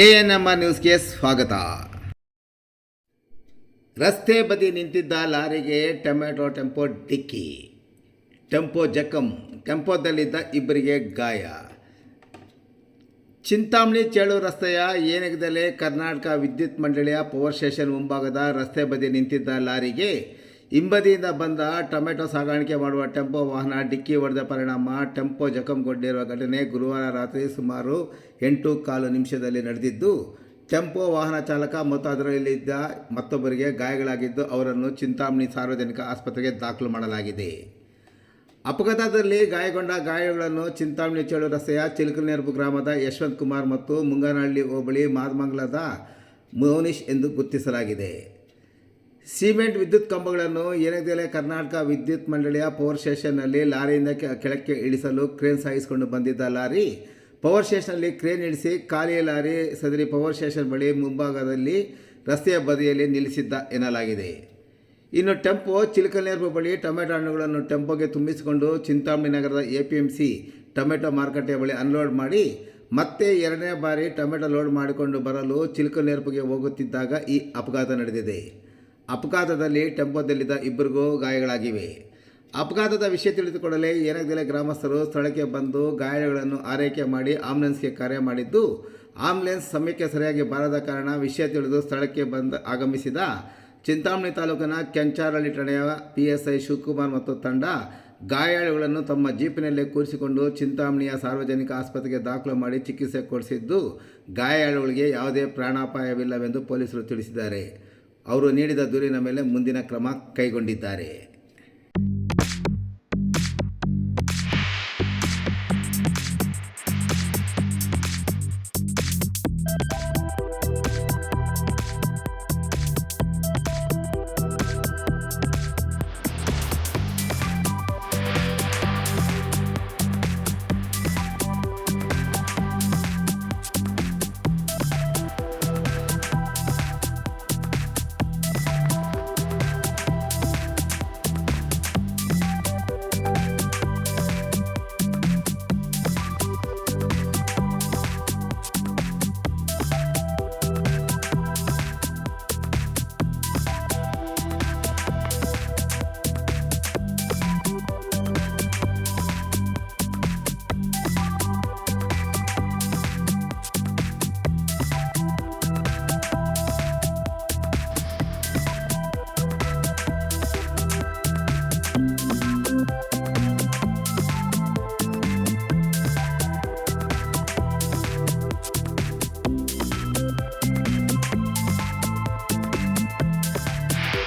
A N M R ನ್ಯೂಸ್ಗೆ ಸ್ವಾಗತ. ರಸ್ತೆ ಬದಿ ನಿಂತಿದ್ದ ಲಾರಿಗೆ ಟೊಮೆಟೊ ಟೆಂಪೋ ಡಿಕ್ಕಿ. ಟೆಂಪೋ ಜಖಂ ಟೆಂಪೋದಲ್ಲಿದ್ದ ಇಬ್ಬರಿಗೆ ಗಾಯ. ಚಿಂತಾಮಣಿ ಚೇಳು ರಸ್ತೆಯ ಏನಗದಲ್ಲೇ ಕರ್ನಾಟಕ ವಿದ್ಯುತ್ ಮಂಡಳಿಯ ಪವರ್ ಸ್ಟೇಷನ್ ಮುಂಭಾಗದ ರಸ್ತೆ ಬದಿ ನಿಂತಿದ್ದ ಲಾರಿಗೆ ಹಿಂಬದಿಯಿಂದ ಬಂದ ಟೊಮೆಟೊ ಸಾಗಾಣಿಕೆ ಮಾಡುವ ಟೆಂಪೋ ವಾಹನ ಡಿಕ್ಕಿ ಹೊಡೆದ ಪರಿಣಾಮ ಟೆಂಪೋ ಜಖಂಗೊಂಡಿರುವ ಘಟನೆ ಗುರುವಾರ ರಾತ್ರಿ ಸುಮಾರು ಎಂಟು ಕಾಲು ನಿಮಿಷದಲ್ಲಿ ನಡೆದಿದ್ದು, ಟೆಂಪೋ ವಾಹನ ಚಾಲಕ ಮತ್ತು ಅದರಲ್ಲಿದ್ದ ಮತ್ತೊಬ್ಬರಿಗೆ ಗಾಯಗಳಾಗಿದ್ದು ಅವರನ್ನು ಚಿಂತಾಮಣಿ ಸಾರ್ವಜನಿಕ ಆಸ್ಪತ್ರೆಗೆ ದಾಖಲು ಮಾಡಲಾಗಿದೆ. ಅಪಘಾತದಲ್ಲಿ ಗಾಯಗೊಂಡ ಗಾಯಗಳನ್ನು ಚಿಂತಾಮಣಿ ಚೇಳು ರಸ್ತೆಯ ಚಿಲಕನೆರಬು ಗ್ರಾಮದ ಯಶವಂತ್ ಕುಮಾರ್ ಮತ್ತು ಮುಂಗನಹಳ್ಳಿ ಹೋಬಳಿ ಮಾದಮಂಗಲದ ಮೌನೀಶ್ ಎಂದು ಗುರುತಿಸಲಾಗಿದೆ. ಸಿಮೆಂಟ್ ವಿದ್ಯುತ್ ಕಂಬಗಳನ್ನು ಏನೆದೆಲೆ ಕರ್ನಾಟಕ ವಿದ್ಯುತ್ ಮಂಡಳಿಯ ಪವರ್ ಸ್ಟೇಷನ್ನಲ್ಲಿ ಲಾರಿಯಿಂದ ಕೆಳಕ್ಕೆ ಇಳಿಸಲು ಕ್ರೇನ್ ಸಾಗಿಸಿಕೊಂಡು ಬಂದಿದ್ದ ಲಾರಿ. ಪವರ್ ಸ್ಟೇಷನಲ್ಲಿ ಕ್ರೇನ್ ಇಳಿಸಿ ಖಾಲಿ ಲಾರಿ ಸದರಿ ಪವರ್ ಸ್ಟೇಷನ್ ಬಳಿ ಮುಂಭಾಗದಲ್ಲಿ ರಸ್ತೆಯ ಬದಿಯಲ್ಲಿ ನಿಲ್ಲಿಸಿದ್ದ ಎನ್ನಲಾಗಿದೆ. ಇನ್ನು ಟೆಂಪೋ ಚಿಲಕನೇರ್ಪು ಬಳಿ ಟೊಮೆಟೊ ಹಣ್ಣುಗಳನ್ನು ಟೆಂಪೋಗೆ ತುಂಬಿಸಿಕೊಂಡು ಚಿಂತಾಮಣಿ ನಗರದ A P M C tomato ಮಾರುಕಟ್ಟೆಯ ಬಳಿ ಅನ್ಲೋಡ್ ಮಾಡಿ ಮತ್ತೆ ಎರಡನೇ ಬಾರಿ ಟೊಮೆಟೊ ಲೋಡ್ ಮಾಡಿಕೊಂಡು ಬರಲು ಚಿಲಕನೇರ್ಪುಗೆ ಹೋಗುತ್ತಿದ್ದಾಗ ಈ ಅಪಘಾತ ನಡೆದಿದೆ. ಅಪಘಾತದಲ್ಲಿ ಟೆಂಪೋದಲ್ಲಿದ್ದ ಇಬ್ಬರಿಗೂ ಗಾಯಗಳಾಗಿವೆ. ಅಪಘಾತದ ವಿಷಯ ತಿಳಿದುಕೊಳ್ಳಲೇ ಏನಾಗದಲ್ಲೇ ಗ್ರಾಮಸ್ಥರು ಸ್ಥಳಕ್ಕೆ ಬಂದು ಗಾಯಗಳನ್ನು ಆರೈಕೆ ಮಾಡಿ ಆಂಬುಲೆನ್ಸ್ಗೆ ಕರೆ ಮಾಡಿದ್ದು ಆಂಬುಲೆನ್ಸ್ ಸಮಯಕ್ಕೆ ಸರಿಯಾಗಿ ಬಾರದ ಕಾರಣ ವಿಷಯ ತಿಳಿದು ಸ್ಥಳಕ್ಕೆ ಬಂದ ಆಗಮಿಸಿದ ಚಿಂತಾಮಣಿ ತಾಲೂಕಿನ ಕೆಂಚಾರಳ್ಳಿ ಠಾಣೆಯ ಪಿ ಎಸ್ ಐ ಶಿವಕುಮಾರ್ ಮತ್ತು ತಂಡ ಗಾಯಾಳುಗಳನ್ನು ತಮ್ಮ ಜೀಪಿನಲ್ಲೇ ಕೂರಿಸಿಕೊಂಡು ಚಿಂತಾಮಣಿಯ ಸಾರ್ವಜನಿಕ ಆಸ್ಪತ್ರೆಗೆ ದಾಖಲು ಮಾಡಿ ಚಿಕಿತ್ಸೆ ಕೊಡಿಸಿದ್ದು, ಗಾಯಾಳುಗಳಿಗೆ ಯಾವುದೇ ಪ್ರಾಣಾಪಾಯವಿಲ್ಲವೆಂದು ಪೊಲೀಸರು ತಿಳಿಸಿದ್ದಾರೆ. ಅವರು ನೀಡಿದ ದೂರಿನ ಮೇಲೆ ಮುಂದಿನ ಕ್ರಮ ಕೈಗೊಂಡಿದ್ದಾರೆ.